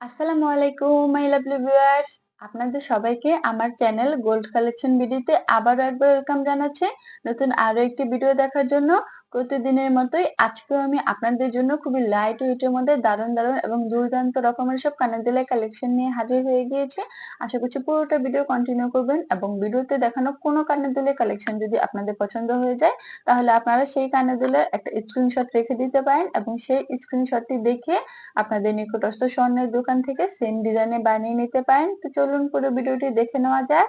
আসসালামু আলাইকুম my lovely viewers আপনাদের সবাইকে আমার চ্যানেল গোল্ড কালেকশন ভিডিওতে আবারও একবার ওয়েলকাম জানাচ্ছি। নতুন আরও একটি ভিডিও দেখার জন্য প্রতিদিনের মতোই আজকেও আমি আপনাদের জন্য খুবই লাইট ওয়েটের মধ্যে দারুণ দারুণ এবং দুর্দান্ত রকমের সব কানের দিলের কালেকশন নিয়ে হাজির হয়ে গিয়েছে। আশা করছি পুরোটা ভিডিও কন্টিনিউ করবেন এবং ভিডিওতে দেখানো কোনো কানের দুলের কালেকশন যদি আপনাদের পছন্দ হয়ে যায়, তাহলে আপনারা সেই কানের দুলের একটা স্ক্রিনশট রেখে দিতে পারেন এবং সেই স্ক্রিনশটটি দেখে আপনাদের নিকটস্থ স্বর্ণের দোকান থেকে সেম ডিজাইনে বানিয়ে নিতে পারেন। তো চলুন পুরো ভিডিওটি দেখে নেওয়া যাক।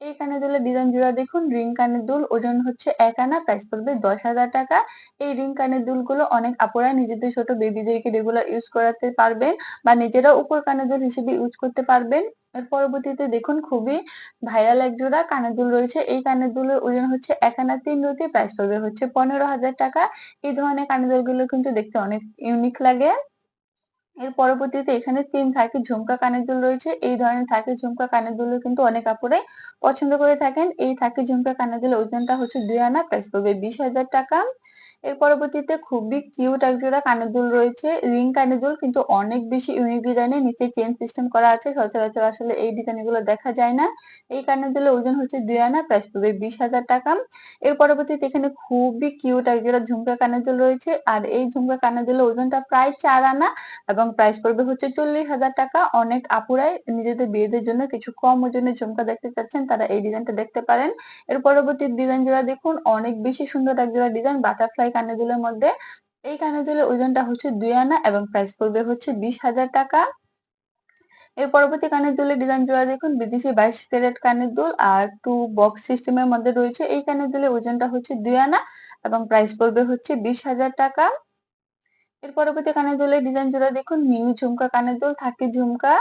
এই কানের দুলের ডিজাইন জোড়া দেখুন, রিং কানের দুল, ওজন হচ্ছে এক আনা প্রাইস পড়বে দশ হাজার টাকা। এই রিং কানের দুলগুলো অনেক আপুরা নিজেদের ছোট বেবিদেরকে রেগুলার ইউজ করাতে পারবেন বা নিজেরা উপর কানের দুল হিসেবে ইউজ করতে পারবেন। এর পরবর্তীতে দেখুন, খুবই ভাইরাল এক জোড়া কানের দুল রয়েছে। এই কানের দুলের ওজন হচ্ছে এক আনা তিন রুটি প্রাইস পড়বে হচ্ছে পনেরো হাজার টাকা। এই ধরনের কানের দুলগুলো কিন্তু দেখতে অনেক ইউনিক লাগে। এর পরবর্তীতে এখানে তিন থাকে ঝুমকা কানের দুল রয়েছে। এই ধরনের থাকে ঝুমকা কানের দুল কিন্তু অনেক কাপড়ে পছন্দ করে থাকেন। এই থাকে ঝুমকা কানের দুল ওজনটা হচ্ছে দুই আনা, প্রাইস পড়বে বিশ হাজার টাকা। এর পরবর্তীতে খুবই কিউট এক জোড়া কানের দুল রয়েছে। রিং কানের দুল কিন্তু অনেক বেশি ইউনিক ডিজাইনের নিচে চেন সিস্টেম করা আছে। সচরাচর আসলে এই ডিজাইনগুলো দেখা যায় না। এই কানের দুলের ওজন হচ্ছে দুই আনা প্রাইস পড়বে বিশ হাজার টাকা। এর পরবর্তীতে এখানে খুবই কিউট এক জোড়া ঝুমকা কানের দুল রয়েছে। আর এই ঝুমকা কানের দুলের ওজনটা প্রায় চার আনা এবং প্রাইস পড়বে হচ্ছে চল্লিশ হাজার টাকা। অনেক আপুরাই নিজেদের বিয়েদের জন্য কিছু কম ওজনের ঝুমকা দেখতে চাচ্ছেন, তারা এই ডিজাইনটা দেখতে পারেন। এর পরবর্তী ডিজাইন জোড়া দেখুন, অনেক বেশি সুন্দর একজোড়া ডিজাইন বাটারফ্লাই কানেদুলের মধ্যে, এই কানেদুলের ওজনটা হচ্ছে দুই আনা এবং প্রাইস পড়বে হচ্ছে বিশ হাজার টাকা। এর পরবর্তী কানের দুলের ডিজাইন জোড়া দেখুন, বিদেশি বাইশ ক্যারেট কানের দুল আর টু বক্স সিস্টেমের মধ্যে রয়েছে। এই কানের দুলের ওজনটা হচ্ছে দুই আনা এবং প্রাইস পড়বে হচ্ছে বিশ হাজার টাকা। এর পরবর্তী কানের দুলের ডিজাইন জোড়া দেখুন, মিনি ঝুমকা কানের দুল থাকে ঝুমকা।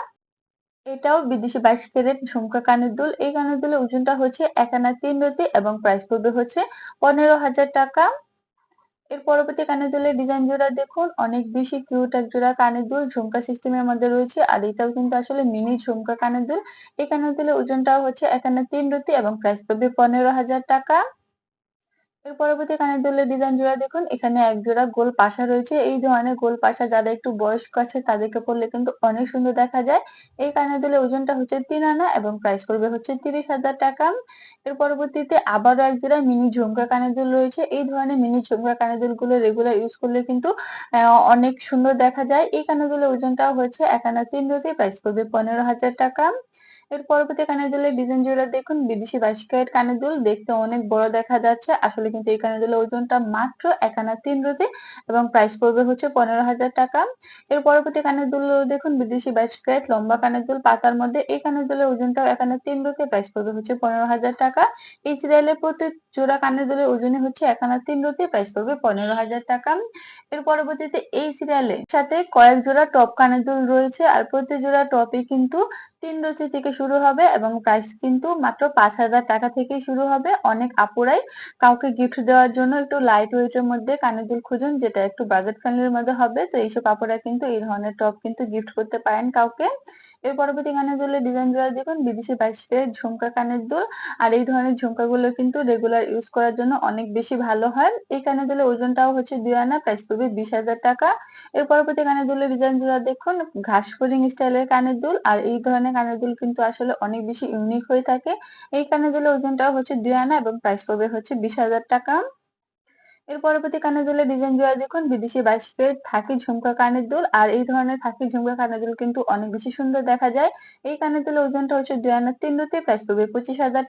এটাও বিদেশি বাইশ ক্যারেট ঝুমকা কানের দুল এই কানের দুলের ওজনটা হচ্ছে এক আনা তিন রতি এবং প্রাইস পড়বে হচ্ছে পনেরো হাজার টাকা। এর পরবর্তী কানের দুলের ডিজাইন জোড়া দেখুন। অনেক বেশি কিউট এক জোড়া কানের দুল। ঝুমকা সিস্টেমের মধ্যে রয়েছে আর এটাও কিন্তু আসলে মিনি ঝুমকা কানের দুল। এই কানের দুলের ওজনটাও হচ্ছে একান্ন তিন রতি এবং প্রাইস পড়বে পনেরো হাজার টাকা। এর পরবর্তী কানের দুলের ডিজাইন জোড়া দেখুন। এখানে এক জোড়া গোল পাশা রয়েছে। এই ধরনের গোল পাশা যারা একটু বয়স্ক আছে তাদেরকে পরলে কিন্তু অনেক সুন্দর দেখা যায়। এই কানের দুলের ওজনটা হচ্ছে তিন আনা এবং প্রাইস পড়বে হচ্ছে তিরিশ হাজার টাকা। এর পরবর্তীতে আবারও এক জোড়া মিনি ঝুমকা কানের দুল রয়েছে। এই ধরনের মিনি ঝুমকা কানের দুলগুলো রেগুলার ইউজ করলে কিন্তু অনেক সুন্দর দেখা যায়। এই কানের দুলের ওজনটাও হচ্ছে এক আনা তিন রুটি প্রাইস পড়বে পনেরো হাজার টাকা। এর পরবর্তী কানের দুলের ডিজাইন জোড়া দেখুন, বিদেশি ক্যারেট কানের দুল দেখতে অনেক বড় দেখা যাচ্ছে। আসলে কিন্তু এই কানের দুলের ওজনটা মাত্র এক আনা তিন রুটি এবং প্রাইস পড়বে হচ্ছে পনেরো হাজার টাকা। এর পরবর্তী কানের দুল দেখুন, বিদেশি ক্যারেট লম্বা কানের দুল পাতার মধ্যে এই কানের দুলের ওজনটাও এক আনা তিন রুটি প্রাইস পড়বে হচ্ছে পনেরো হাজার টাকা। এই সিরিয়ালের প্রতি জোড়া কানের দুলের ওজনে হচ্ছে এক আনা তিন রুটি প্রাইস পড়বে পনেরো হাজার টাকা। এর পরবর্তীতে এই সিরিয়ালের সাথে কয়েক জোড়া টপ কানের দুল রয়েছে, আর প্রতি জোড়া টপে কিন্তু তিন রতি থেকে শুরু হবে এবং প্রাইস কিন্তু মাত্র পাঁচ হাজার টাকা থেকে শুরু হবে। অনেক আপুরাই কাউকে গিফট দেওয়ার জন্য একটু লাইট ওয়েটের মধ্যে কানের দুল খুঁজুন, যেটা একটু বাজেট ফ্রেন্ডলির মধ্যে হবে। তো এইসব আপুরা কিন্তু এই ধরনের টপ কিন্তু গিফট করতে পারেন কাউকে। এর পরবর্তী কানের দুলের ডিজাইনগুলো দেখুন বিদেশি বাইশের ঝুমকা কানের দুল। আর এই ধরনের ঝুমকাগুলো কিন্তু রেগুলার ইউজ করার জন্য অনেক বেশি ভালো হয়। এই কানের দুলের ওজনটাও হচ্ছে দুই আনা প্রাইস পড়বে বিশ হাজার টাকা। এর পরবর্তী কানের দুলের ডিজাইনগুলো দেখুন, ঘাস ফরিং স্টাইলের কানের দুল। আর এই ধরনের কানের দুল কিন্তু আসলে অনেক বেশি ইউনিক হয়ে থাকে। এই কানের দুলের ওজনটাও হচ্ছে দুই আনা এবং প্রাইস পড়বে হচ্ছে বিশ হাজার টাকা। এর পরবর্তী কানের দুলের ডিজাইন জোড়া দেখুন, বিদেশি বাইশকে থাকি ঝুমকা কানের দুল, আর এই ধরনের থাকি ঝুমকা কানের দুল কিন্তু অনেক বেশি সুন্দর দেখা যায়। এই কানের দুলের ওজনটা হচ্ছে দুই আনা তিন রুটি প্রাইস পড়বে পঁচিশ হাজার